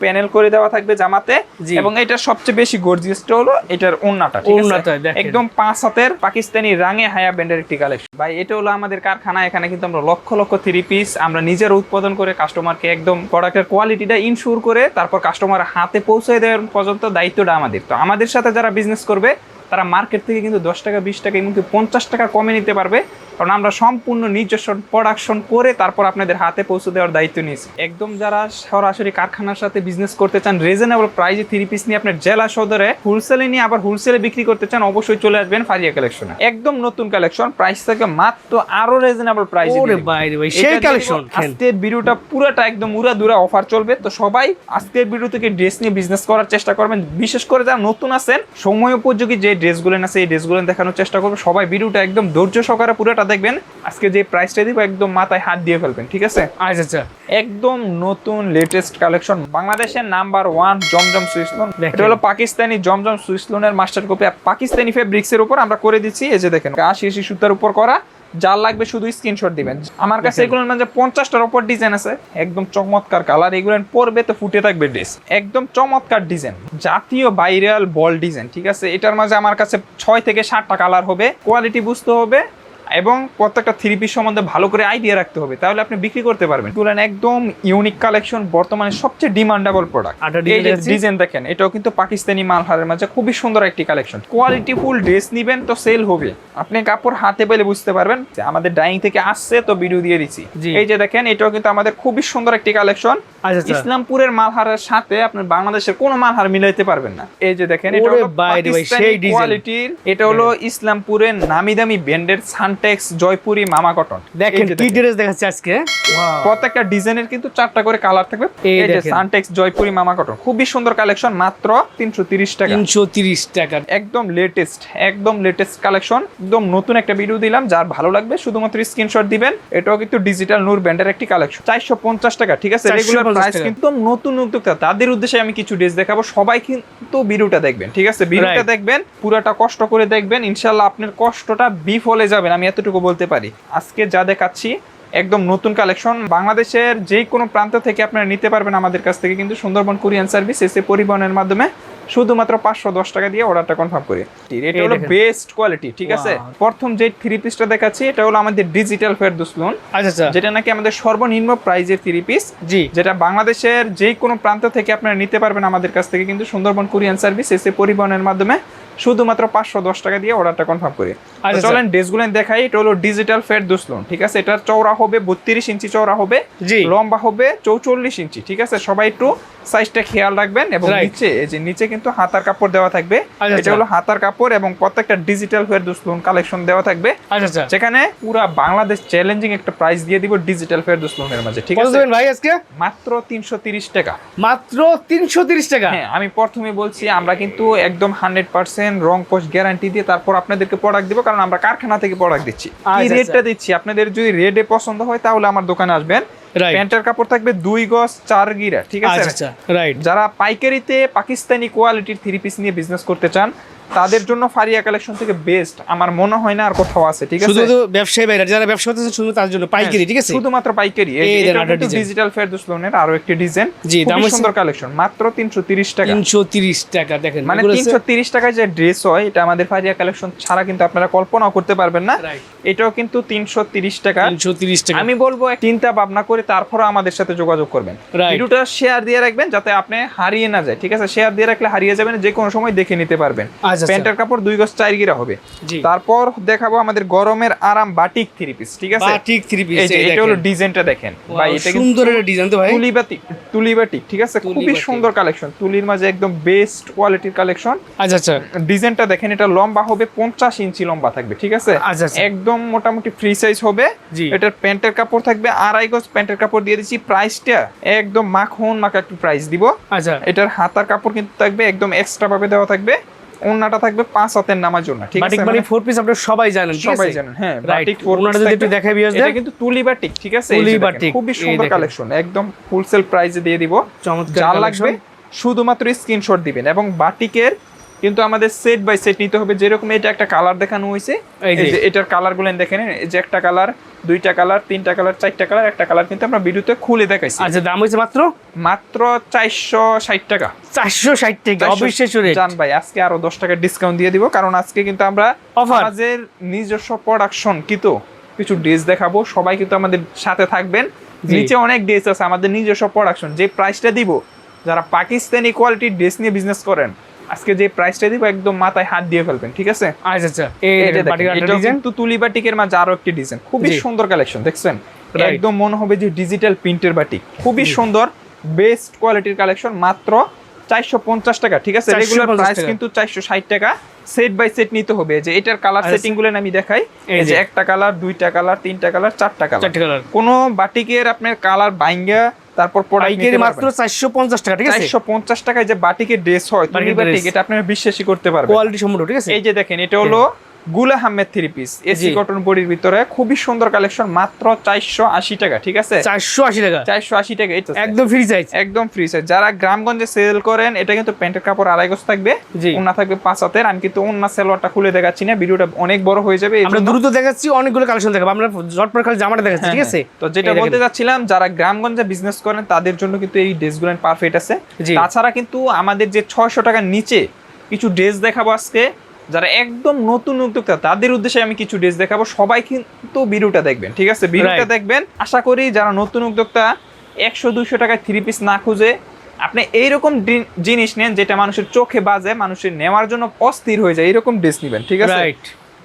Panel করে দেওয়া থাকবে জামাতে এবং এটা সবচেয়ে বেশি গর্জিয়াসটা হলো এটার ওন্নাটা ঠিক আছে? একদম পাঁচ হাতের পাকিস্তানি রাঙে হায়া ব্যান্ডের একটি কালেকশন ভাই এটা হলো আমাদের কারখানা এখানে কিন্তু আমরা লক্ষ লক্ষ থ্রি পিস আমরা নিজের উৎপাদন করে কাস্টমারকে একদম প্রোডাক্টের কোয়ালিটিটা ইনশিওর করে তারপর কাস্টমার হাতে পৌঁছে দেওয়ার পর্যন্ত দায়িত্বটা আমাদের। তো আমাদের সাথে যারা বিজনেস করবে তারা মার্কেট থেকে কিন্তু দশ টাকা বিশ টাকা এমনকি পঞ্চাশ টাকা কমে নিতে পারবে। কারণ আমরা সম্পূর্ণ নিজস্ব প্রোডাকশন করে তারপর আপনাদের হাতে পৌঁছে দেওয়ার দায়িত্ব নিয়েছি। একদম যারা সরাসরি কারখানার সাথে বিজনেস করতে চান রিজনেবল প্রাইসে থ্রি পিস নিয়ে আপনার জেলা সদরে হোলসেলে নিয়ে আবার হোলসেলে বিক্রি করতে চান অবশ্যই চলে আসবেন ফারিয়া কালেকশনে একদম নতুন কালেকশন প্রাইস থেকে মাত্র আরও রিজনেবল প্রাইস সেই কালেকশন আজকের ভিডিওটা পুরোটা একদম উড়া দুরা অফার চলবে। তো সবাই আজকের ভিডিও থেকে ড্রেস নিয়ে বিজনেস করার চেষ্টা করবেন। বিশেষ করে যারা নতুন আছেন সময় উপযোগী যে ড্রেসগুলো আছে এই ড্রেসগুলো দেখানোর চেষ্টা করব। সবাই ভিডিওটা একদম ধৈর্য সহকারে পুরোটা দেখবেন। আজকে যে প্রাইসটা দিব একদম মাথায় হাত দিয়ে ফেলবেন ঠিক আছে? আচ্ছা আচ্ছা। একদম নতুন লেটেস্ট কালেকশন বাংলাদেশের number one Zamzam swiss lawn lawn এটা হলো পাকিস্তানি জমজম সুইসলোনের মাস্টার কপি পাকিস্তানি ফেব্রিক্সের উপর আমরা করে দিচ্ছি এই যে দেখেন আশি আশি সুতার উপর করা যার লাগবে শুধু স্ক্রিনশট দিবেন। আমার কাছে। এগুলোর মাঝে পঞ্চাশটার ওপর ডিজাইন আছে একদম চমৎকার কালার এগুলো পরবে তো ফুটে থাকবে ড্রেস একদম চমৎকার ডিজাইন জাতীয় বাইরাল বল ডিজাইন ঠিক আছে? এটার মাঝে আমার কাছে ছয় থেকে সাতটা কালার হবে কোয়ালিটি বুঝতে হবে এবং প্রত্যেকটা থ্রি পিস সম্বন্ধে ভালো করে আইডিয়া রাখতে হবে তাহলে আপনি বিক্রি করতে পারবেন। তুলেন একদম ইউনিক কালেকশন বর্তমানে সবচেয়ে ডিমান্ডেবল প্রোডাক্ট এই যে ডিজাইন দেখেন এটাও কিন্তু পাকিস্তানি মালহারের মাঝে খুবই সুন্দর একটি কালেকশন কোয়ালিটি ফুল ড্রেস নিবেন তো সেল হবে। আপনি কাপড় হাতে পেলে বুঝতে পারবেন যে আমাদের ডাইং থেকে আসছে তো ভিডিও দিয়ে দিচ্ছি। এই যে দেখেন এটাও কিন্তু আমাদের খুবই সুন্দর একটি কালেকশন আচ্ছা আচ্ছা। ইসলামপুরের মালহারের সাথে আপনার বাংলাদেশের কোনো মালহার মিলাইতে পারবেন না। এই যে দেখেন এটা হলো। কোয়ালিটির এটা হলো ইসলামপুরের নামি দামি ব্র্যান্ডের সানটেক্স জয়পুরি মামা কটন দেখেন কি ড্রেস দেখাচ্ছে আজকে? প্রত্যেকটা ডিজাইনের কিন্তু চারটা করে কালার থাকবে। এই যে সানটেক্স জয়পুরি মামা কটন খুবই সুন্দর কালেকশন মাত্র তিনশো তিরিশ টাকা। তিনশো তিরিশ টাকা। একদম লেটেস্ট একদম লেটেস্ট কালেকশন একদম নতুন একটা ভিডিও দিলাম যার ভালো লাগবে শুধুমাত্র স্ক্রিনশট দিবেন। এটাও কিন্তু ডিজিটাল নূর ব্যান্ডের একটি কালেকশন চারশো পঞ্চাশ টাকা ঠিক আছে? Regular price. কিন্তু নতুন উদ্যোক্তা তাদের উদ্দেশ্যে আমি কিছু ড্রেস দেখাবো। সবাই কিন্তু ভিডিওটা দেখবেন ঠিক আছে? ভিডিওটা. দেখবেন পুরাটা কষ্ট করে দেখবেন। ইনশাল্লাহ আপনার কষ্টটা বিফলে যাবেন। আমি এতটুকু বলতে পারি। আজকে যা দেখাচ্ছি, একদম নতুন কালেকশন বাংলাদেশের যে কোনো প্রান্ত থেকে আপনারা নিতে পারবেন আমাদের কাছ থেকে কিন্তু সুন্দরবন কুরিয়ান সার্ভিস এসে পরিবহনের মাধ্যমে। শুধুমাত্র পাঁচশো দশ টাকা দিয়ে অর্ডারটা কনফার্ম করি। এটা হলো বেস্ট কোয়ালিটি ঠিক আছে? প্রথম যে থ্রি পিসটা দেখাচ্ছি এটা হলো আমাদের ডিজিটাল ফেরদুস লোন আচ্ছা আচ্ছা। যেটা নাকি আমাদের সর্বনিম্ন প্রাইজের থ্রি পিস জি। যেটা বাংলাদেশের যে কোনো প্রান্ত থেকে আপনারা নিতে পারবেন আমাদের কাছ থেকে কিন্তু সুন্দরবন কোরিয়ান সার্ভিস এসে পরিবহনের মাধ্যমে শুধুমাত্র পাঁচশো দশ টাকা দিয়ে অর্ডারটা কনফার্ম করি। তো আচ্ছা, চলেন ড্রেসগুলো দেখাই এটা হলো ডিজিটাল ফেরদুস লোন ঠিক আছে? এটার চওড়া হবে বত্রিশ ইঞ্চি চওড়া হবে জি। লম্বা হবে চৌচল্লিশ ইঞ্চি ঠিক আছে? সবাই একটু সাইজটা খেয়াল রাখবেন এবং নিচে এই যে নিচে কিন্তু হাতার কাপড় দেওয়া থাকবে। আচ্ছা, এটা আচ্ছা। হলো হাতার কাপড় এবং প্রত্যেকটা ডিজিটাল ফেরদুস লোন কালেকশন দেওয়া থাকবে। আচ্ছা আচ্ছা। যেখানে পুরা বাংলাদেশ চ্যালেঞ্জিং একটা প্রাইস দিয়ে দিব ডিজিটাল ফেরদুস লোনের মাঝে ঠিক আছে? দেবেন ভাই আজকে? মাত্র তিনশো তিরিশ টাকা। মাত্র তিনশো তিরিশ টাকা? হ্যাঁ আমি প্রথমে বলছি আমরা কিন্তু একদম হান্ড্রেড পার্সেন্ট রং পোস্ট গ্যারান্টি দিয়ে তারপর আপনাদেরকে প্রোডাক্ট দিব কারণ আমরা কারখানা থেকে প্রোডাক্ট দিচ্ছি। আচ্ছা, রেটটা দিচ্ছি? আপনাদের যদি রেডে পছন্দ হয় তাহলে আমার দোকানে আসবেন। প্যান্টের কাপড় থাকবে দুই গজ চার গিরা ঠিক আছে? আচ্ছা আচ্ছা রাইট যারা পাইকারিতে পাকিস্তানি কোয়ালিটির থ্রি পিস নিয়ে বিজনেস করতে চান তাদের জন্য ফারিয়া কালেকশন থেকে বেস্ট আমার মনে হয় না আর কোথাও আছে ঠিক আছে? শুধু ব্যবসায়ী বাইরে যারা ব্যবসা করতেছে শুধু তার জন্য পাইকারি ঠিক আছে? শুধুমাত্র পাইকারি। এই। ডিজিটাল ফেরদৌস লোনের আরও একটি ডিজাইন জি, দাম সুন্দর কালেকশন মাত্র 330 টাকা। তিনশো তিরিশ টাকা দেখেন মানে 330 টাকায় যে ড্রেস হয় এটা আমাদের ফারিয়া কালেকশন ছাড়া কিন্তু আপনারা কল্পনাও করতে পারবেন না। এটাও কিন্তু 330 টাকা। তিনশো তিরিশ টাকা। আমি বলব চিন্তা ভাবনা করে তারপরে আমাদের সাথে যোগাযোগ করবেন. ভিডিওটা শেয়ার দিয়ে রাখবেন যাতে আপনি হারিয়ে না যায় ঠিক আছে? শেয়ার দিয়ে রাখলে হারিয়ে যাবেন যে কোনো সময় দেখে নিতে পারবেন। আচ্ছা, প্যান্টের কাপড় দুই গজ চার গিরা হবে। তারপর দেখাবো আমাদের গরমের আরাম বাটিক থ্রি পিস ঠিক আছে? বাটিক থ্রি পিস এটা হলো ডিজাইনটা দেখেন। ভাই এটা সুন্দর একটা ডিজাইন তো ভাই। তুলি বাটিক তুলি বাটিক ঠিক আছে? খুবই সুন্দর কালেকশন তুলির মাঝে একদম বেস্ট কোয়ালিটির কালেকশন আচ্ছা আচ্ছা। ডিজাইনটা দেখেন এটা লম্বা হবে পঞ্চাশ ইঞ্চি লম্বা থাকবে ঠিক আছে? আচ্ছা, আচ্ছা। একদম মোটামুটি ফ্রি সাইজ হবে। এটার প্যান্টের কাপড় থাকবে আড়াই গজ প্যান্টের কাপড় দিয়ে দিচ্ছি। প্রাইসটা একদম মাখন মাখা একটু প্রাইস দিব। আচ্ছা। এটার হাতার কাপড় কিন্তু থাকবে একদম এক্সট্রা ভাবে দেওয়া থাকবে। ওন্নাটা থাকবে পাঁচ হাতের নামার জন্য ঠিক আছে? মানে মানে ফোর পিস আপনারা সবাই জানেন সবাই জানেন হ্যাঁ বাটিক যদি একটু দেখাই বিয়াস এটা কিন্তু তুলি বাটিক ঠিক আছে? তুলি বাটিক, খুবই সুন্দর কালেকশন একদম হোলসেল প্রাইসে দিয়ে দিব। চমৎকার যা। লাগবে শুধুমাত্র স্ক্রিনশট দিবেন এবং বাটিকের কিন্তু আমাদের সেট বাই সেট নিতে হবে যেরকম এটা একটা কালার দেখানো হয়েছে এই যে। এটার কালারগুলো দেখেন এই যে একটা কালার দুইটা কালার তিনটা কালার চারটা কালার একটা কালার কিন্তু আমরা ভিডিওতে খুলে দেখাইছি। আচ্ছা দাম হয়েছে মাত্র? মাত্র চারশো ষাট টাকা। চারশো ষাট টাকা অবিশ্বাস্য জান ভাই আজকে আরও দশ টাকা ডিসকাউন্ট দিয়ে দিব কারণ আজকে কিন্তু আমরা। আমাদের নিজস্ব প্রোডাকশন কিন্তু কিছু ড্রেস দেখাবো। সবাই কিন্তু আমাদের সাথে থাকবেন। নিচে অনেক ড্রেস আছে আমাদের নিজস্ব প্রোডাকশন যে প্রাইসটা দিব যারা পাকিস্তানি কোয়ালিটির ড্রেস নিয়ে বিজনেস করেন আজকে যে প্রাইসটা দিব একদম মাথায় হাত দিয়ে ফেলবেন ঠিক আছে? আচ্ছা আচ্ছা। ডিজাইন তুলি বাটিকের মাঝে আরও একটি ডিজাইন খুবই সুন্দর কালেকশন দেখছেন? একদম মনে হবে যে ডিজিটাল প্রিন্টের বাটিক খুবই সুন্দর বেস্ট কোয়ালিটির কালেকশন মাত্র চারশো পঞ্চাশ টাকা ঠিক আছে? রেগুলার প্রাইস কিন্তু চারশো ষাট টাকা। সেট বাই সেট নিতে হবে। যে এটার কালার আচ্ছা। সেটিংগুলো আমি দেখাই। এই যে। একটা কালার দুইটা কালার তিনটা কালার চারটা কালার কোনো বাটিকের আপনার কালার বাইঙ্গা তারপর পাইকারি মাত্র চারশো পঞ্চাশ টাকা ঠিক আছে? চারশো পঞ্চাশ টাকায় যে বাটিকের ড্রেস হয় বাটিক এটা আপনারা বিশ্বাসই করতে পারবেন। কোয়ালিটি সম্পূর্ণ ঠিক আছে? এই যে দেখেন এটা হলো Gul Ahmed three piece AC. Cotton বডির ভিতরে। খুবই সুন্দর কালেকশন মাত্র চারশো আশি টাকা ঠিক আছে? চারশো আশি টাকা। চারশো আশি টাকা একদম ফ্রি সাইজ একদম ফ্রি সাইজ যারা গ্রামগঞ্জে সেল করেন এটা কিন্তু প্যান্টের কাপড় আড়াই গজ থাকবে। ওনা থাকবে পাঁচ হাতের। আমি কিন্তু ওনা সেলোয়ারটা খুলে দেখাচ্ছি না ভিডিওটা অনেক বড় হয়ে যাবে। আমরা দ্রুত দেখাচ্ছি অনেকগুলো কালেকশন দেখাবো। আমরা ঝটপট খালি জামাটা দেখাচ্ছি ঠিক আছে? হ্যাঁ, তো যেটা বলতে চাচ্ছিলাম যারা গ্রামগঞ্জে বিজনেস করেন তাদের জন্য কিন্তু এই ড্রেসগুলো পারফেক্ট আছে। তাছাড়া কিন্তু আমাদের যে ছয়শো টাকার নিচে কিছু ড্রেস দেখাবো আজকে। যারা একদম নতুন উদ্যোক্তা তাদের উদ্দেশ্যে আমি কিছু ড্রেস দেখাবো। সবাই কিন্তু ভিডিওটা দেখবেন ঠিক আছে? ভিডিওটা দেখবেন। আশা করি যারা নতুন উদ্যোক্তা একশো দুইশো টাকায় থ্রি পিস না খুঁজে আপনি এইরকম জিনিস নেন যেটা মানুষের চোখে বাজে মানুষের নেওয়ার জন্য অস্থির হয়ে যায় এরকম ড্রেস নেবেন ঠিক আছে?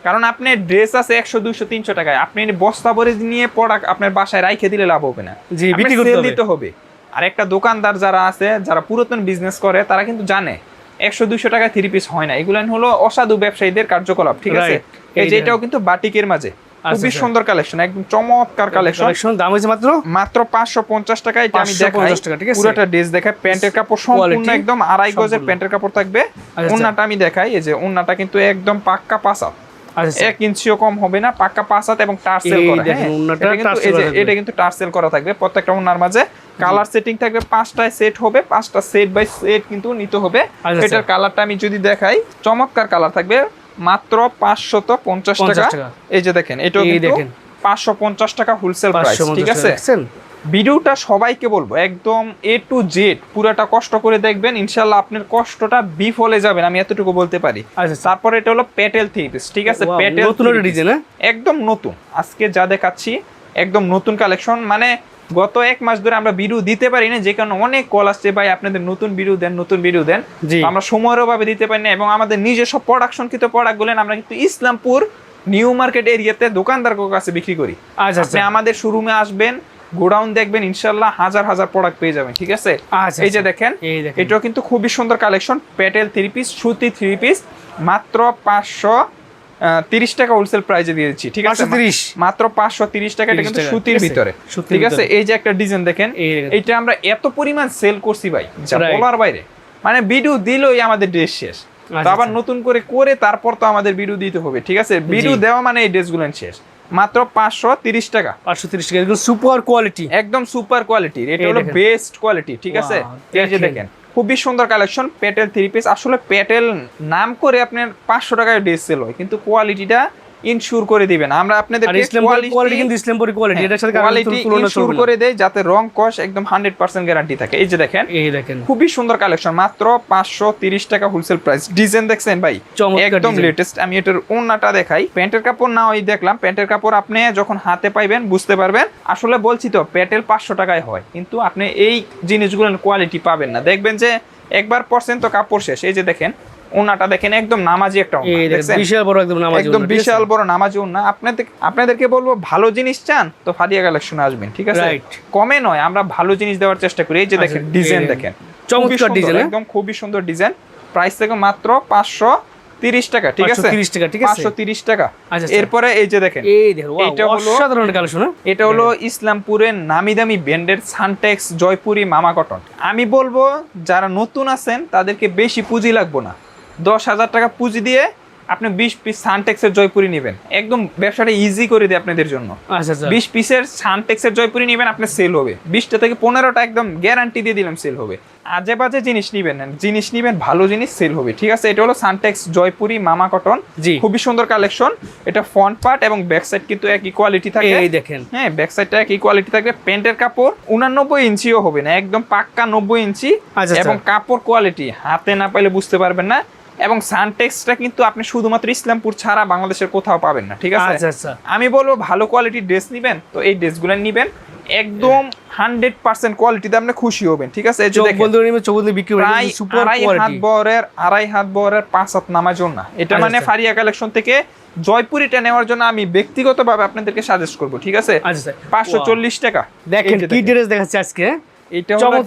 কারণ আপনি ড্রেস আছে একশো দুইশো তিনশো টাকায়। আপনি বস্তা ভরে নিয়ে প্রোডাক্ট আপনার বাসায় রাইখে দিলে লাভ হবে না। বিক্রি করতে দিতে হবে। আর একটা দোকানদার যারা আছে যারা পুরাতন বিজনেস করে তারা কিন্তু জানে একশো দুইশো টাকা থ্রি পিস হয় না। এগুলো হলো অসাধু ব্যবসায়ীদের কার্যকলাপ ঠিক আছে? এই যে এটাও কিন্তু বাটিকের মাঝে। খুবই আচ্ছা। সুন্দর কালেকশন একদম চমৎকার কালেকশন দাম হয়েছে মাত্র? মাত্র পাঁচশো পঞ্চাশ টাকা এটা আমি 550 দেখাই টাকা, ঠিক আছে? পুরোটা ড্রেস দেখাই প্যান্টের কাপড় সম্পূর্ণ একদম আড়াই গজের প্যান্টের কাপড় থাকবে। আচ্ছা। ওন্নাটা আমি দেখাই এই যে ওন্নাটা কিন্তু একদম পাক্কা আচ্ছা এক ইঞ্চিও কম হবে না পাক্কা পাঁচ হাত এবং টার্সেল করা হ্যাঁ। এটা কিন্তু টার্সেল করা থাকবে। প্রত্যেকটা ওনার মাঝে। কালার সেটিং থাকবে পাঁচটায় সেট হবে পাঁচটা সেট বাই সেট কিন্তু নিতে হবে। আচ্ছা, এটার কালারটা আমি যদি দেখাই চমৎকার কালার থাকবে মাত্র পাঁচশত পঞ্চাশ টাকা। এই যে দেখেন এটাও দেখেন। পাঁচশো পঞ্চাশ টাকা হোলসেল প্রাইস ঠিক আছে? ভিডিওটা সবাইকে বলব একদম এ টু জেড পুরাটা কষ্ট করে দেখবেন ইনশাল্লাহ আপনার কষ্টটা বিফলে যাবেন আমি এতটুকু বলতে পারি। আচ্ছা তারপরে এটা হলো প্যাটেল থ্রি পিস ঠিক আছে? পেটেল নতুন ডিজাইন হ্যাঁ? একদম নতুন। আজকে যা দেখাচ্ছি একদম নতুন কালেকশন মানে গত এক মাস ধরে আমরা ভিডিও দিতে পারি না যে কারণে অনেক কল আসছে ভাই আপনাদের নতুন ভিডিও দেন নতুন ভিডিও দেন। আমরা সময়ের অভাবে দিতে পারি না এবং আমাদের নিজস্ব প্রোডাকশন কিন্তু প্রোডাক্টগুলো আমরা কিন্তু ইসলামপুর নিউ মার্কেট এরিয়াতে দোকানদার কাছে বিক্রি করি। আচ্ছা আপনি আচ্ছা আমাদের শোরুমে আসবেন গোডাউন দেখবেন ইনশাল্লাহ হাজার হাজার প্রোডাক্ট পেয়ে যাবেন ঠিক আছে? আচ্ছা, এই যে আচ্ছা। দেখেন দেখেন। এটাও কিন্তু খুবই সুন্দর কালেকশন প্যাটেল থ্রি পিস সুতি থ্রি পিস মাত্র পাঁচশো তিরিশ টাকা হোলসেল প্রাইজে দিয়ে দিচ্ছি ঠিক আছে? 530 মাত্র পাঁচশো তিরিশ টাকা এটা কিন্তু সুতির ভিতরে। ঠিক আছে? এই যে একটা ডিজাইন দেখেন আমরা এত পরিমাণ সেল করছি ভাই বলার বাইরে। মানে ভিডিও দিলই আমাদের ড্রেস শেষ। তো আচ্ছা, আবার আচ্ছা। নতুন করে করে তারপর তো আমাদের ভিডিও দিতে হবে ঠিক আছে? ভিডিও দেওয়া মানে এই ড্রেসগুলো শেষ। মাত্র পাঁচশো তিরিশ টাকা। পাঁচশো তিরিশ টাকা সুপার কোয়ালিটি একদম সুপার কোয়ালিটির এটা হলো বেস্ট কোয়ালিটি ঠিক আছে? এই যে দেখেন। খুবই সুন্দর কালেকশন পেটেল থ্রি পিস আসলে পেটেল নাম করে আপনার পাঁচশো টাকায় ড্রেস সেল হয়, কিন্তু কোয়ালিটিটা ইনশিওর করে দিবেন। আমরা আপনাদের কোয়ালিটি কিন্তু ইসলামপুরি কোয়ালিটি এটার সাথে কোয়ালিটি তুলনা ইনশিওর করে দেয় যাতে রং কস একদম হান্ড্রেড পার্সেন্ট গ্যারান্টি থাকে। এই যে দেখেন এই দেখেন। খুবই সুন্দর কালেকশন মাত্র পাঁচশো তিরিশ টাকা হোলসেল প্রাইস ডিজাইন দেখছেন ভাই? একদম লেটেস্ট আমি এটার ওন্নাটা দেখাই। প্যান্টের কাপড় না ওই দেখলাম। প্যান্টের কাপড় আপনি যখন হাতে পাইবেন বুঝতে পারবেন। আসলে বলছি তো প্যাটেল পাঁচশো টাকায় হয়। কিন্তু আপনি এই জিনিসগুলোর কোয়ালিটি পাবেন না। দেখবেন যে একবার পরছেন তো কাপড় শেষ। এই যে দেখেন ওন্নাটা দেখেন একদম নামাজি একটা? বিশাল বড় একদম নামাজ একদম বিশাল বড় নামাজি ওন্না আপনাদের আপনাদেরকে বলব ভালো জিনিস চান তো ফাদিয়া কালেকশনে আসবেন ঠিক আছে. কমে নয় আমরা ভালো জিনিস দেওয়ার চেষ্টা করি এই যে আচ্ছা, দেখেন ডিজাইন দেখেন। চমৎকার সুন্দর, হ্যাঁ? একদম খুবই সুন্দর ডিজাইন প্রাইস থেকে মাত্র পাঁচশো তিরিশ টাকা ঠিক আছে 530 টাকা, ঠিক আছে? তিরিশ টাকা আচ্ছা, আচ্ছা। এরপরে এই যে দেখেন এই দেখো এইটা হলো- অসাধারণ কালেকশন এটা হলো ইসলামপুরের নামি দামি ব্র্যান্ডের সানটেক্স জয়পুরি মামা কটন আমি বলব যারা নতুন আছেন তাদেরকে বেশি পুঁজি লাগবো না দশ হাজার টাকা পুঁজি দিয়ে আপনি বিশ পিস সানটেক্সের জয়পুরি নেবেন। একদম ব্যবসাটা ইজি করে দেয় আপনাদের জন্য। আচ্ছা আচ্ছা। বিশ পিসের সানটেক্সের জয়পুরি নেবেন আপনার সেল হবে। বিশটা থেকে পনেরোটা একদম গ্যারান্টি দিয়ে দিলাম সেল হবে। আজে বাজে জিনিস নিবেন না জিনিস নিবেন ভালো জিনিস সেল হবে। ঠিক আছে? এটা হলো সানটেক্স জয়পুরি মামা কটন। জি। খুবই সুন্দর কালেকশন এটা ফ্রন্ট পার্ট এবং ব্যাক সাইড কিন্তু একই কোয়ালিটি থাকে। এই দেখেন। হ্যাঁ ব্যাক সাইডটা একই কোয়ালিটি থাকবে। প্যান্টের কাপড় উনানব্বই ইঞ্চিও হবে না একদম পাক্কা নব্বই ইঞ্চি আচ্ছা, এবং। কাপড় কোয়ালিটি হাতে না পাইলে বুঝতে পারবেন না। এবং সানটেক্সটা কিন্তু আপনি শুধুমাত্র ইসলামপুর ছাড়া বাংলাদেশের কোথাও পাবেন না ঠিক আছে? আচ্ছা আচ্ছা। আমি বলব ভালো কোয়ালিটির ড্রেস নিবেন তো এই ড্রেসগুলো নিবেন একদম হান্ড্রেড পার্সেন্ট কোয়ালিটিতে আপনি খুশি হবেন ঠিক আছে? বিক্রি আড়াই হাত বরের আড়াই হাত বরের পাঁচ হাত নামার এটা আচ্ছা, মানে আচ্ছা। ফারিয়া কালেকশন থেকে জয়পুরিটা নেওয়ার জন্য আমি ব্যক্তিগতভাবে আপনাদেরকে সাজেস্ট করব ঠিক আছে? পাঁচশো চল্লিশ টাকা। দেখেন কি ড্রেস দেখাচ্ছে আজকে? এটা। চমক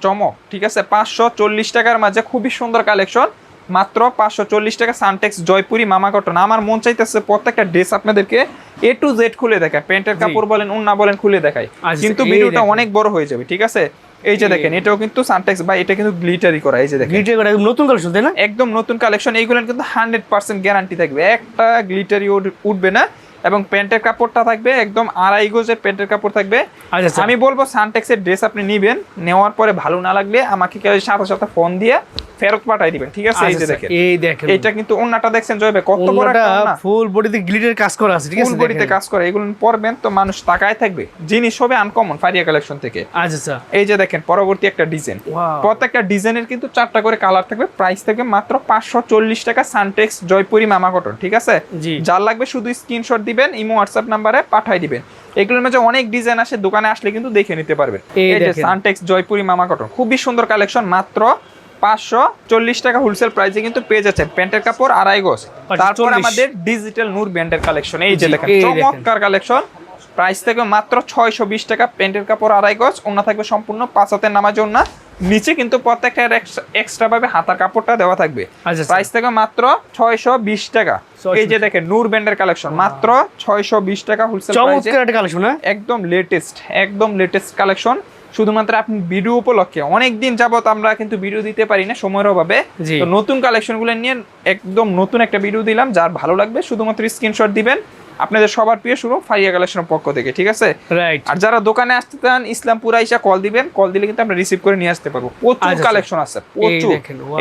চমক ঠিক আছে? পাঁচশো চল্লিশ টাকার মাঝে খুবই সুন্দর কালেকশন মাত্র পাঁচশো চল্লিশ টাকা সানটেক্স জয়পুরি মামা কটন আমার মন চাইতেছে প্রত্যেকটা ড্রেস আপনাদেরকে এ টু জেড খুলে দেখায়। প্যান্টের কাপড় বলেন উন্না বলেন খুলে দেখায়। আচ্ছা, কিন্তু ভিডিওটা অনেক বড় হয়ে যাবে ঠিক আছে? এই যে দেখেন এটাও কিন্তু সানটেক্স বা এটা কিন্তু গ্লিটারি করা এই যে দেখেন। গ্লিটারি করা একদম নতুন কালেকশন তাই না? একদম নতুন কালেকশন এইগুলো কিন্তু হান্ড্রেড পার্সেন্ট গ্যারান্টি থাকবে। একটা গ্লিটারি উঠবে না। এবং প্যান্টের কাপড়টা থাকবে একদম আড়াই গজের প্যান্টের কাপড় থাকবে। আচ্ছা আচ্ছা। আমি বলব সানটেক্সের ড্রেস আপনি নিবেন নেওয়ার পরে ভালো না লাগলে আমাকে সাথে সাথে ফোন দিয়ে ফেরত পাঠাই দিবেন ঠিক আছে? এই যে আচ্ছা, দেখেন। এই দেখেন। এইটা কিন্তু অন্যটা দেখছেন জয়বে কত বড় একটা ওন্না। ফুল বডিতে গ্লিটার কাজ করা আছে ঠিক আছে? ফুল বডিতে কাজ করে এগুলো পরবেন তো মানুষ তাকায় থাকবে। জিনিস হবে আনকমন ফারিয়া কালেকশন থেকে। আচ্ছা আচ্ছা। এই যে দেখেন পরবর্তী একটা ডিজাইন. প্রত্যেকটা ডিজাইনের কিন্তু চারটা করে কালার থাকবে প্রাইস থাকবে মাত্র পাঁচশো চল্লিশ টাকা সানটেক্স জয়পুরি মামা কটন ঠিক আছে? জি। যার লাগবে শুধু স্ক্রিনশট দিবেন ইমো হোয়াটসঅ্যাপ নাম্বারে পাঠাই দিবেন। এগুলোর মধ্যে অনেক ডিজাইন আসে দোকানে আসলে কিন্তু দেখে নিতে পারবেন এই যে সানটেক্স জয়পুরি মামা কটন খুবই সুন্দর কালেকশন মাত্র পাঁচশো চল্লিশ টাকা হোলসেল প্রাইসে কিন্তু পেয়ে যাচ্ছেন। প্যান্টের কাপড় আড়াই 540 তারপর আমাদের ডিজিটাল নূর ব্যান্ডের কালেকশন এই যে দেখেন চমৎকার কালেকশন প্রাইস থাকবে মাত্র ছয়শো বিশ টাকা প্যান্টের কাপড় আড়াই গজ ওনা থাকবে সম্পূর্ণ পাঁচ হাতের নামার জন্য নিচে কিন্তু প্রত্যেকটা এক্সট্রা ভাবে হাতার কাপড়টা দেওয়া থাকবে। আচ্ছা, আচ্ছা। প্রাইস থাকবে মাত্র ছয়শো বিশ টাকা। 620 এই যে দেখেন নূর ব্যান্ডের কালেকশন মাত্র ছয়শো বিশ টাকা হোলসেল চমৎকার কালেকশন হ্যাঁ? একদম লেটেস্ট একদম লেটেস্ট কালেকশন শুধুমাত্র আপনি ভিডিও উপলক্ষে অনেক দিন যাবত আমরা কিন্তু ভিডিও দিতে পারি না সময়ের অভাবে। তো নতুন কালেকশনগুলো নিয়ে একদম নতুন একটা ভিডিও দিলাম যার ভালো লাগবে শুধুমাত্র স্ক্রিনশট দিবেন। আপনাদের সবার প্রিয় শুরু ফাইয়া কালেকশনের পক্ষ থেকে ঠিক আছে? রাইট আর যারা দোকানে আসতে চান ইসলামপুর আইসা কল দিবেন কল দিলে কিন্তু আমরা রিসিভ করে নিয়ে আসতে পারব। প্রচুর আচ্ছা, কালেকশন আছে প্রচুর।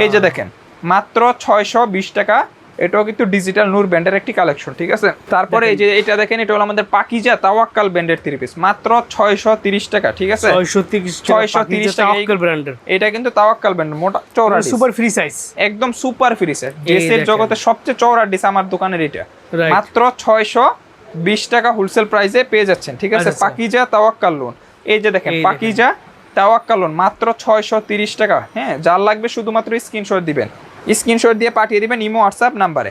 এই যে দেখেন মাত্র ছয়শো বিশ টাকা এটাও কিন্তু ডিজিটাল নূর ব্যান্ডের একটি কালেকশন ঠিক আছে? তারপরে এই যে এটা দেখেন এটা হলো আমাদের পাকিজা তাওয়াক্কাল ব্যান্ডের থ্রি পিস মাত্র ছয়শো তিরিশ টাকা ঠিক আছে? ছয়শো তিরিশ 630 টাকা এটা কিন্তু তাওয়াক্কাল ব্যান্ড মোটা চৌড়া সুপার ফ্রি সাইজ একদম সুপার ফ্রি ড্রেসের দেখেন। জগতে সবচেয়ে চৌড়া ডিস আমার দোকানের এটা। মাত্র ছয়শো বিশ টাকা হোলসেল প্রাইসে পেয়ে যাচ্ছেন ঠিক আছে? আচ্ছা, আচ্ছা। পাকিজা তাওয়াক্কাল লোন এই যে দেখেন দেখেন। পাকিজা তাওয়াক্কাল লোন মাত্র ছয়শো তিরিশ টাকা। হ্যাঁ যার লাগবে শুধুমাত্র স্ক্রিনশট দিবেন। স্ক্রিনশট দিয়ে পাঠিয়ে দিবেন ইমো হোয়াটসঅ্যাপ নাম্বারে।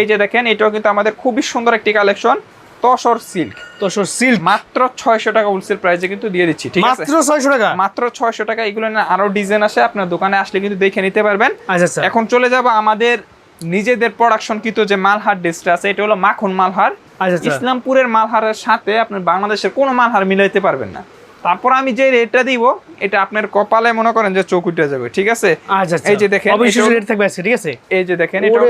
এই যে দেখেন এটাও কিন্তু আমাদের খুবই সুন্দর একটি কালেকশন তসর সিল্ক। তো সিল্ক। মাত্র ছয়শো টাকা হোলসেল প্রাইসে কিন্তু দিয়ে দিচ্ছি ঠিক আছে? মাত্র ছয়শো টাকা? মাত্র ছয়শো টাকা এগুলো না আরও ডিজাইন আসে আপনার দোকানে আসলে কিন্তু দেখে নিতে পারবেন। আচ্ছা আচ্ছা। এখন চলে যাব আমাদের নিজেদের প্রোডাকশন কৃত যে মালহার ড্রেসটা আছে এটা হলো মাখন মালহার। আচ্ছা আচ্ছা। ইসলামপুরের মালহারের সাথে আপনার বাংলাদেশের কোনো মালহার মিলাইতে পারবেন না। তারপর আমি যে রেটটা দিব এটা আপনার কপালে মনে করেন যে চোখ উঠে যাবে ঠিক আছে? আচ্ছা আচ্ছা। এই যে দেখেন, অবশ্যই রেট থাকবে আজকে ঠিক আছে? এই যে দেখেন এটা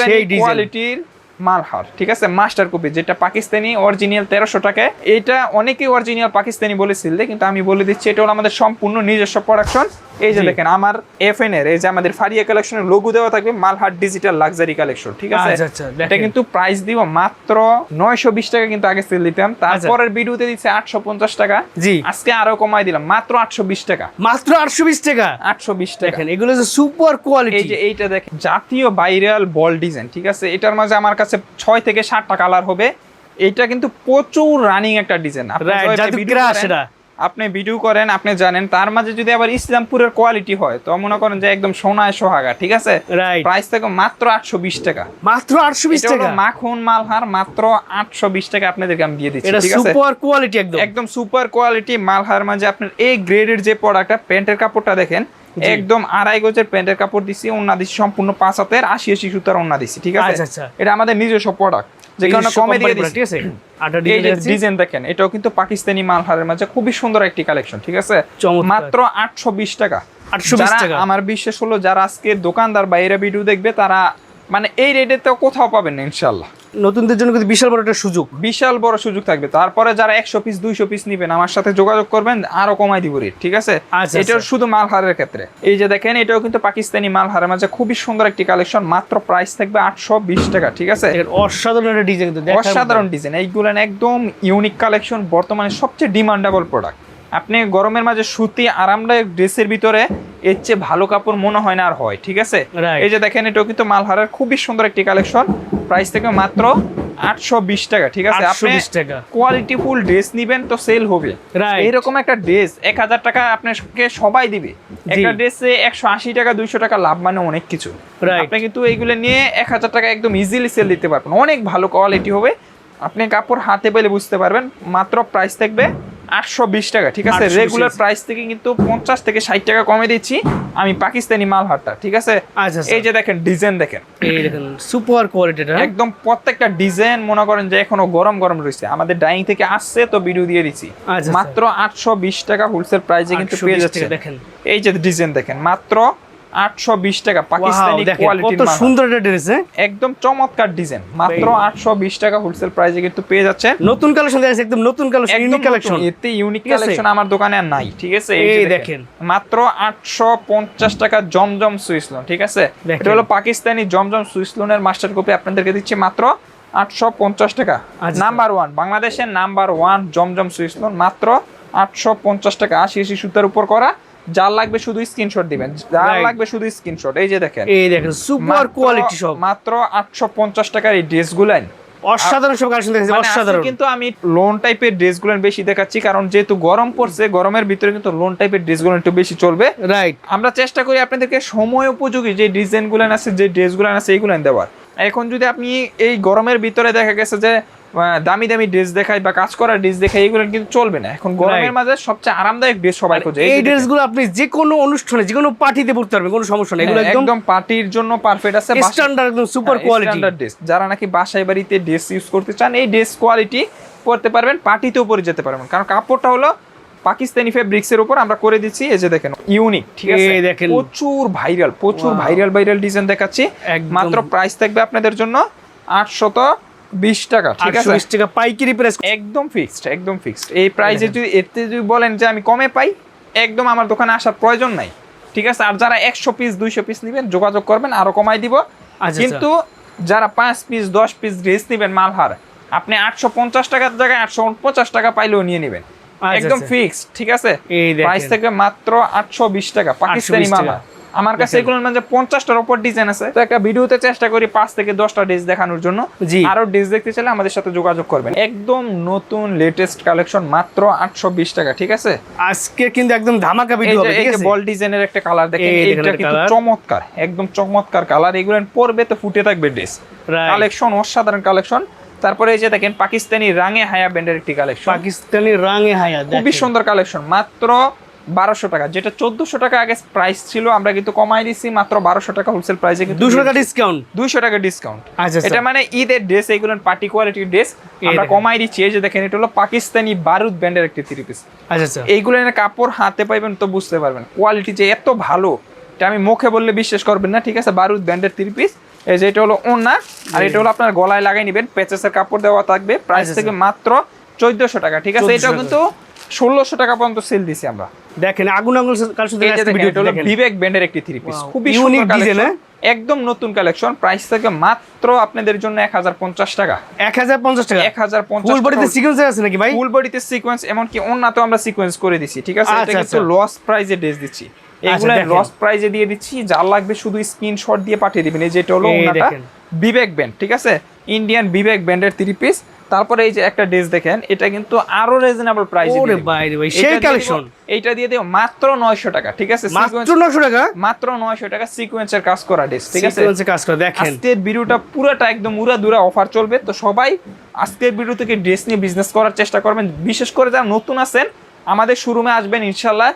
সেই। কোয়ালিটির মালহার ঠিক আছে? মাস্টার কপি যেটা পাকিস্তানি অরিজিনাল তেরোশো টাকায় এটা অনেকেই অরিজিনাল পাকিস্তানি বলেছিল কিন্তু আমি বলে দিচ্ছি এটা হলো আমাদের সম্পূর্ণ নিজস্ব প্রোডাকশন এই যে দেখেন আমার এফ এর এই যে আমাদের ফারিয়া কালেকশনের লোগো দেওয়া থাকবে মালহার ডিজিটাল লাক্সারি কালেকশন ঠিক আছে? আচ্ছা, আচ্ছা, এটা কিন্তু প্রাইস দিব মাত্র নয়শো বিশ টাকা কিন্তু আগে সেল দিতাম তারপরের ভিডিওতে দিচ্ছে আটশো পঞ্চাশ টাকা। জি। আজকে আরও কমাই দিলাম মাত্র আটশো বিশ টাকা। মাত্র আটশো বিশ টাকা? আটশো বিশ টাকা। দেখেন এগুলো যে সুপার কোয়ালিটি এই যে এইটা দেখেন জাতীয় ভাইরাল বল ডিজাইন ঠিক আছে? এটার মাঝে আমার কাছে ছয় থেকে সাতটা কালার হবে। এটা কিন্তু প্রচুর রানিং একটা ডিজাইন জাতীয় crush এটা। আপনি ভিডিও করেন আপনি জানেন। তার মাঝে যদি আবার ইসলামপুরের কোয়ালিটি হয় তো মনে করেন যে একদম সোনায় সোহাগা ঠিক আছে? প্রাইস থেকে মাত্র আটশো বিশ টাকা। মাত্র আটশো বিশ টাকা? মাখন মালহার মাত্র আটশো বিশ টাকা আপনাদেরকে আমি দিয়ে দিচ্ছি ঠিক আছে? সুপার কোয়ালিটি একদম। একদম সুপার কোয়ালিটি মালহার মাঝে আপনার এই গ্রেডের যে প্রোডাক্টটা প্যান্টের কাপড়টা দেখেন একদম আড়াই গজের প্যান্টের কাপড় দিছি ওন্না দিছি সম্পূর্ণ পাঁচ হাতের আশি আশি সুতার ওন্না দিছি ঠিক আছে? আচ্ছা, আচ্ছা। এটা আমাদের নিজস্ব প্রোডাক্ট যে কারণে কমে দিয়ে company ঠিক আছে? এই যে ডিজাইন ডিজাইন দেখেন এটাও কিন্তু পাকিস্তানি মালহারের মাঝে খুবই সুন্দর একটি কালেকশন ঠিক আছে? মাত্র আটশো বিশ টাকা। 820 টাকা। আমার বিশ্বাস হলো যারা আজকে দোকানদার বাইরে ভিডিও দেখবে তারা মানে এই রেটে তো কোথাও পাবেন না ইনশাল্লাহ নতুনদের জন্য কিন্তু বিশাল বড় একটা সুযোগ। বিশাল বড় সুযোগ থাকবে। তারপরে যারা একশো পিস দুইশো পিস নিবেন আমার সাথে যোগাযোগ করবেন আরও কমাই দিব রেট ঠিক আছে? আচ্ছা, শুধু মাল হারের ক্ষেত্রে। এই যে দেখেন এটাও কিন্তু পাকিস্তানি মাল হারের মাঝে খুবই সুন্দর একটি কালেকশন মাত্র প্রাইস থাকবে আটশো বিশ টাকা ঠিক আছে? অসাধারণ একটা ডিজাইন অসাধারণ ডিজাইন এইগুলো একদম ইউনিক কালেকশন বর্তমানে সবচেয়ে ডিমান্ডেবল প্রোডাক্ট আপনি গরমের মাঝে সুতি আরামদায়ক ড্রেসের ভিতরে এর চেয়ে ভালো কাপড় মনে হয় না আর হয় ঠিক আছে? এই যে দেখেন এটাও কিন্তু মালহারের খুবই সুন্দর একটি কালেকশন। প্রাইস থেকে মাত্র আটশো বিশ টাকা ঠিক আছে? আপনি কোয়ালিটি ফুল ড্রেস নিবেন তো সেল হবে। Right. একটা ড্রেস এক হাজার টাকা আপনাকে সবাই দিবে। একটা ড্রেসে একশো আশি টাকা দুইশো টাকা লাভ মানে অনেক কিছু। আপনি কিন্তু এইগুলো নিয়ে এক হাজার টাকা একদম ইজিলি সেল দিতে পারবেন। অনেক ভালো কোয়ালিটি হবে। আপনি কাপড় হাতে পেলে বুঝতে পারবেন। মাত্র প্রাইস থাকবে আটশো বিশ টাকা ঠিক আছে? রেগুলার প্রাইস থেকে কিন্তু পঞ্চাশ থেকে ষাট টাকা কমে দিচ্ছি। আমি পাকিস্তানি মাল হাটটা ঠিক আছে? আচ্ছা, আচ্ছা। এই যে দেখেন ডিজাইন দেখেন। এই দেখেন সুপার কোয়ালিটিটা একদম প্রত্যেকটা ডিজাইন মনে করেন যে এখনও গরম গরম রয়েছে। আমাদের ডাইনিং থেকে আসছে তো ভিডিও দিয়ে দিচ্ছি। আচ্ছা, মাত্র আটশো বিশ টাকা হোলসেল প্রাইসে কিন্তু পেয়ে যাচ্ছে দেখেন। এই যে ডিজাইন দেখেন মাত্র আটশো বিশ টাকা পাকিস্তানি কত সুন্দর একটা ড্রেস হ্যাঁ? একদম চমৎকার ডিজাইন মাত্র আটশো বিশ টাকা হোলসেল প্রাইসে কিন্তু পেয়ে যাচ্ছেন। নতুন কালেকশন দেখেন একদম নতুন কালেকশন ইউনিক কালেকশন এতে ইউনিক কালেকশন আমার দোকানে আর নাই ঠিক আছে? এই দেখেন। মাত্র আটশো পঞ্চাশ টাকা জমজম সুইসলন ঠিক আছে? এটা হলো পাকিস্তানি জমজম সুইসলনের মাস্টার কপি আপনাদেরকে দিচ্ছি মাত্র আটশো পঞ্চাশ টাকা। আচ্ছা। নাম্বার ওয়ান বাংলাদেশের number one Zamzam swiss lawn মাত্র আটশো পঞ্চাশ টাকা আশি আশি সুতার উপর করা। যার লাগবে শুধু স্ক্রিনশট দিবেন যার লাগবে শুধু স্ক্রিনশট এই যে দেখেন। এই দেখেন সুপার কোয়ালিটি সব। মাত্র আটশো পঞ্চাশ টাকার এই ড্রেসগুলাই অসাধারণ সব কালেকশন দেখেছি মানে অসাধারণ। কিন্তু আমি লোন টাইপের ড্রেসগুলো বেশি দেখাচ্ছি কারণ যেহেতু গরম পড়ছে গরমের ভিতরে কিন্তু লোন টাইপের ড্রেসগুলো একটু বেশি চলবে। রাইট আমরা চেষ্টা করি আপনাদেরকে সময় উপযোগী যে ডিজাইন ডিজাইনগুলো আছে যে ড্রেস ড্রেসগুলো আছে এইগুলো দেওয়ার। এখন যদি আপনি এই গরমের ভিতরে দেখা গেছে যে দামি দামি ড্রেস দেখাই বা কাজ করা ড্রেস দেখাই এগুলো কিন্তু চলবে না। এখন গরমের মাঝে সবচেয়ে আরামদায়ক ড্রেস সবাই খোঁজে। এই। ড্রেসগুলো আপনি যে কোনো অনুষ্ঠানে যে কোনো পার্টিতে পড়তে পারবেন কোনো সমস্যা নেই। এগুলো হ্যাঁ, একদম পার্টির জন্য পারফেক্ট আছে। স্ট্যান্ডার্ড একদম সুপার কোয়ালিটি standard dress। যারা নাকি বাসায় বাড়িতে ড্রেস ইউজ করতে চান এই ড্রেস কোয়ালিটি পরতে পারবেন পার্টিতেও পরে যেতে পারবেন। কারণ কাপড়টা হলো পাকিস্তানি ফেব্রিক্স এর উপর আমরা করে দিচ্ছি। এই যে দেখেন ইউনিক ঠিক আছে? এই দেখেন। প্রচুর ভাইরাল প্রচুর ভাইরাল ভাইরাল ডিজাইন দেখাচ্ছি। মাত্র প্রাইস থাকবে আপনাদের জন্য আটশত বিশ টাকা ঠিক আছে? 820 টাকা পাইকারি প্রাইস একদম ফিক্সড একদম ফিক্সড এই প্রাইসে যদি এতে যদি বলেন যে আমি কমে পাই একদম আমার দোকানে আসার প্রয়োজন নাই। ঠিক আছে? আর যারা একশো পিস দুইশো পিস নেবেন যোগাযোগ করবেন আরও কমাই দিব। আচ্ছা। কিন্তু যারা পাঁচ পিস দশ পিস ড্রেস নেবেন মালহার আপনি আটশো পঞ্চাশ টাকার জায়গায় আটশো পঞ্চাশ টাকা পাইলেও নিয়ে নেবেন। আচ্ছা, একদম আচ্ছা। ফিক্সড ঠিক আছে? প্রাইস থেকে মাত্র আটশো বিশ টাকা পাকিস্তানি 820 টাকা। মালহার। আমার কাছে এগুলোর মধ্যে পঞ্চাশটার উপর ডিজাইন আছে। তো একটা ভিডিওতে চেষ্টা করি পাঁচ থেকে দশটা ড্রেস দেখানোর জন্য। জি। আরও ড্রেস দেখতে চাইলে আমাদের সাথে যোগাযোগ করবেন। একদম নতুন লেটেস্ট কালেকশন মাত্র আটশো বিশ টাকা ঠিক আছে? আজকে কিন্তু একদম ধামাকা ভিডিও হবে ঠিক আছে? বল ডিজাইনের একটা কালার দেখেন এটা কিন্তু চমৎকার একদম চমৎকার কালার এগুলো পরবে তো ফুটে থাকবে ড্রেস কালেকশন অসাধারণ কালেকশন তারপরে এই যে দেখেন পাকিস্তানি রাঙে হায়া ব্যান্ডের একটি কালেকশন পাকিস্তানি রাঙে হায়া খুবই সুন্দর কালেকশন মাত্র বারোশো টাকা যেটা চোদ্দশো টাকা আগে প্রাইস ছিল আমরা কিন্তু কমাই দিচ্ছি মাত্র বারোশো টাকা হোলসেল প্রাইসে কিন্তু 200 টাকা ডিসকাউন্ট দুইশো টাকা ডিসকাউন্ট আচ্ছা, আচ্ছা। এটা মানে ঈদের ড্রেস এইগুলো পার্টি কোয়ালিটির ড্রেস আমরা কমাই দিচ্ছি এই যে দেখেন এটা হলো পাকিস্তানি বারুদ ব্যান্ডের একটি থ্রি পিস আচ্ছা আচ্ছা। এইগুলো এনে কাপড় হাতে পাইবেন তো বুঝতে পারবেন কোয়ালিটি যে এত ভালো এটা আমি মুখে বললে বিশ্বাস করবেন না ঠিক আছে? বারুদ ব্যান্ডের থ্রি পিস এই যে এটা হলো ওনা আর এটা হলো আপনার গলায় লাগাই নেবেন পেচেসের কাপড় দেওয়া থাকবে প্রাইস আচ্ছা, থেকে মাত্র চোদ্দশো টাকা ঠিক আছে? 1400 এটাও কিন্তু ষোলোশো টাকা পর্যন্ত সেল দিছি আমরা। দেখেন আগুন আগুন কালেকশন এই যে দেখেন, ভিডিও এটা হলো বিবেক ব্যান্ডের একটি থ্রি পিস খুবই design, কালেকশন হ্যাঁ? একদম নতুন কালেকশন প্রাইস থেকে মাত্র আপনাদের জন্য এক হাজার পঞ্চাশ টাকা। 1050 টাকা? এক হাজার পঞ্চাশ ফুল বডিতে সিকোয়েন্স আছে নাকি ভাই? ফুল বডিতে সিকোয়েন্স এমনকি অন্যতেও আমরা সিকোয়েন্স করে দিচ্ছি ঠিক আছে? এটা আচ্ছা, কিন্তু আচ্ছা। লস প্রাইজে ড্রেস দিচ্ছি। এগুলো। লস প্রাইজে দিয়ে দিচ্ছি যার লাগবে শুধু স্ক্রিনশট দিয়ে পাঠিয়ে দিবেন। এই যে এটা হলো এই ওনাটা বিবেক ব্যান্ড ঠিক আছে? ইন্ডিয়ান বিবেক ব্যান্ডের থ্রি পিস তারপরে এই যে একটা ড্রেস দেখেন এটা কিন্তু আরও রিজনেবল প্রাইসে ওরে বাইরে ভাই সেই কালেকশন এইটা দিয়ে দেব মাত্র 900 টাকা ঠিক আছে? মাত্র 900 টাকা? মাত্র 900 টাকা সিকোয়েন্সের কাজ করা ড্রেস ঠিক আছে? সিকোয়েন্সে কাজ করে দেখেন। আজকের ভিডিওটা পুরোটা একদম উড়া দুরা অফার চলবে। তো সবাই আজকের ভিডিও থেকে ড্রেস নিয়ে বিজনেস করার চেষ্টা করবেন। বিশেষ করে যারা নতুন আছেন আমাদের শোরুমে আসবেন ইনশাল্লাহ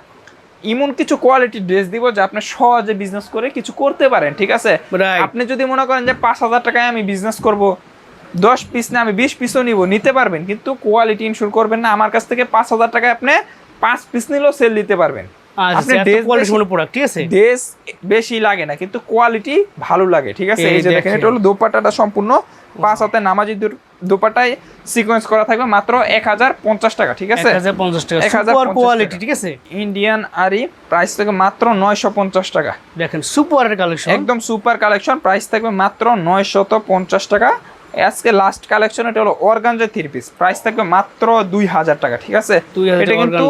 এমন কিছু কোয়ালিটি ড্রেস দিব যে আপনি সহজে বিজনেস করে কিছু করতে পারেন ঠিক আছে? আপনি যদি মনে করেন যে পাঁচ হাজার টাকায় আমি বিজনেস করব দশ পিস না আমি বিশ পিসও নিব নিতে পারবেন কিন্তু কোয়ালিটি ইনশোর করবেন না। আমার কাছ থেকে পাঁচ হাজার টাকায় আপনি পাঁচ পিস নিলেও সেল দিতে পারবেন। আচ্ছা বেশি লাগে না কিন্তু কোয়ালিটি ভালো লাগে ঠিক আছে? এই যে দেখেন দেখেন। এটা হলো দোপাট্টাটা সম্পূর্ণ পাঁচ হাতে নামাজি দুপাটায় সিকোয়েন্স করা থাকবে মাত্র এক হাজার পঞ্চাশ টাকা ঠিক আছে? 1050 টাকা 1050 সুপার টাকা। কোয়ালিটি ঠিক আছে? ইন্ডিয়ান আরি প্রাইস থাকবে মাত্র নয়শো পঞ্চাশ টাকা। দেখেন সুপারের কালেকশন একদম সুপার কালেকশন প্রাইস থাকবে মাত্র নয়শত পঞ্চাশ টাকা। আজকে লাস্ট কালেকশন এটা হলো অর্গানজা থ্রি পিস প্রাইস থাকবে মাত্র দুই হাজার টাকা ঠিক আছে? এটা কিন্তু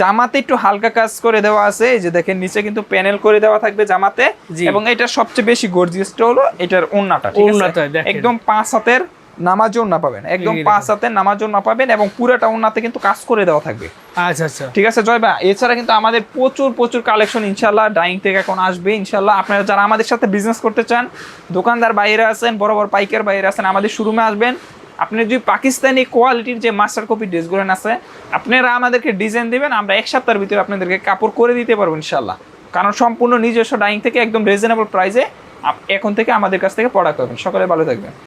জামাতে একটু হালকা কাজ করে দেওয়া আছে এই যে দেখেন নিচে কিন্তু প্যানেল করে দেওয়া থাকবে জামাতে। এবং এটা সবচেয়ে বেশি গর্জিয়াসটা হলো এটার ওন্নাটা ঠিক আছে? একদম পাঁচ হাতের নামাজ না পাবেন। একদম পাঁচ হাতের নামাজ না পাবেন এবং পুরোটা ওন্নাতে কিন্তু কাজ করে দেওয়া থাকবে। আচ্ছা আচ্ছা। ঠিক আছে জয় ভাই। এছাড়া কিন্তু আমাদের প্রচুর প্রচুর কালেকশন ইনশাল্লাহ ডাইং থেকে এখন আসবে ইনশাল্লাহ আপনারা যারা আমাদের সাথে বিজনেস করতে চান দোকানদার বাইরে আছেন বড় বড় পাইকার বাইরে আছেন আমাদের শোরুমে আসবেন। আপনি যদি পাকিস্তানি কোয়ালিটির যে মাস্টার কপি ড্রেসগুলো আছে আপনারা আমাদেরকে ডিজাইন দিবেন আমরা এক সপ্তাহের ভিতরে আপনাদেরকে কাপড় করে দিতে পারব ইনশাল্লাহ কারণ সম্পূর্ণ নিজস্ব ডাইং থেকে একদম রিজনেবল প্রাইসে এখন থেকে আমাদের কাছ থেকে প্রোডাক্ট পাবেন। সকলে ভালো থাকবেন।